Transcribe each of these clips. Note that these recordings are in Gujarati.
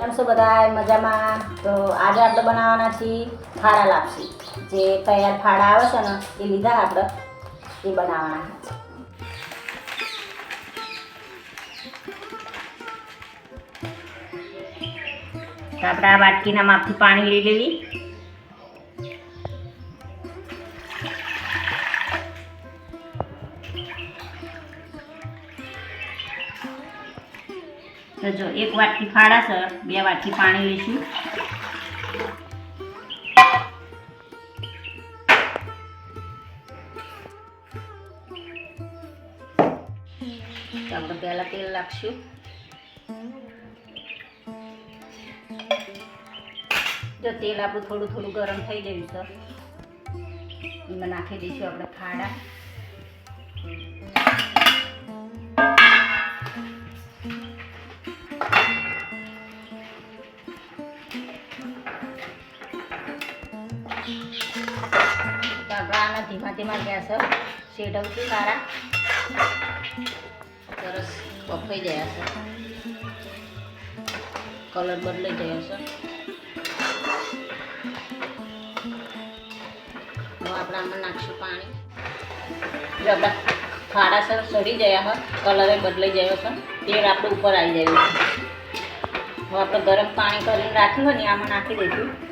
કેમ છો બધા મજામાં. તો આજે આપણે બનાવવાના છીએ ફાળા લાપસી. જે તૈયાર ફાળા આવે છે ને, એ લીધા આપણે, એ બનાવવાના આપણે આ વાટકીના માપથી પાણી લઈ લેવી. તો જો, એક વાટકી છે, બે વાટકી પાણી લઈશું. તો આપણે પહેલા તેલ નાખશું. જો, તેલ આપણું થોડું થોડું ગરમ થઈ ગયું છે. એમાં નાખી દઈશું આપણે ફાડા. ધીમા ધીમા ગેસ શેડવશું સારા સરસ બફાઈ ગયા છે. કલર બદલાઈ ગયો છે. હવે આપણે આમાં નાખશું પાણી. જો આપણા ખાડા સર સડી ગયા હોય કલરે બદલાઈ ગયો છે. તેલ આપણે ઉપર આવી ગયું છે. હવે આપણે ગરમ પાણી કરીને રાખ્યું આમાં નાખી દઈશું.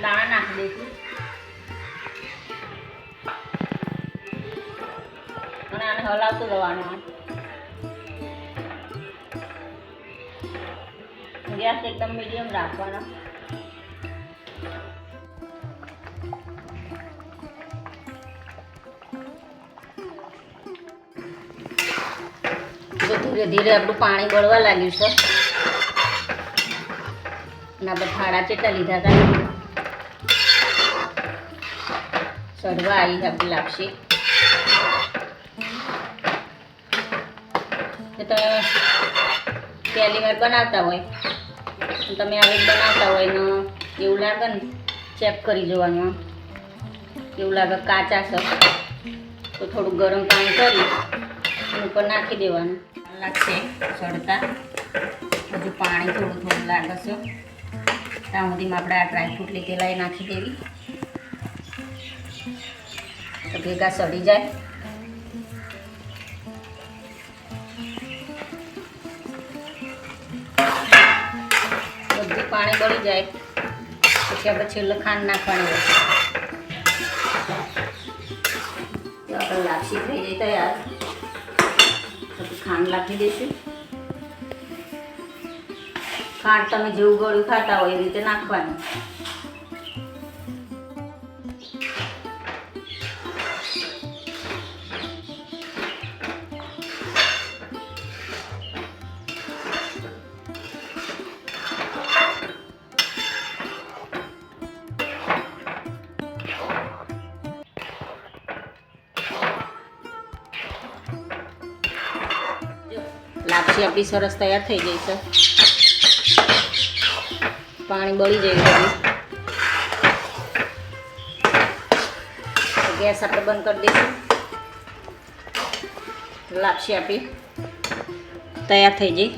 દાણા નાખી દઈશું. અને આને હલાવતું રહેવાનું ગેસ એકદમ મીડિયમ રાખવાનો. ધીરે ધીરે આપણું પાણી બળવા લાગ્યું છે. અને આપણે ફાડા ચેટલા લીધા હતા. સડવા આવી આપણી લાપસી. તો તમે પહેલી વાર બનાવતા હોય. તમે આવી બનાવતા હોય ને એવું લાગે ને, ચેક કરી જોવાનું એવું લાગે કાચા છે. તો થોડું ગરમ પાણી કરી ઉપર નાખી દેવાનું. લાગશે સડતા હજુ પાણી થોડું થોડું લાગે છે. ત્યાં સુધીમાં આપણે આ ડ્રાયફ્રૂટ લીધેલા એ નાખી દેવી. તો ભેગા સડી જાય. બધું પાણી બળી જાય. પછી આપણે છેલ્લે ખાંડ નાખવાની આપણે લાપસી થઈ જાય તૈયાર. પછી ખાંડ નાખી દઈશું. ખાંડ તમે જેવું ગળ્યું ખાતા હોય એ રીતે નાખવાનું. લાપસી આપણી સરસ તૈયાર થઈ ગઈ છે. પાણી બળી જાય બધું ગેસ આપણે બંધ કરી દઈશું. લાપસી આપી તૈયાર થઈ જઈ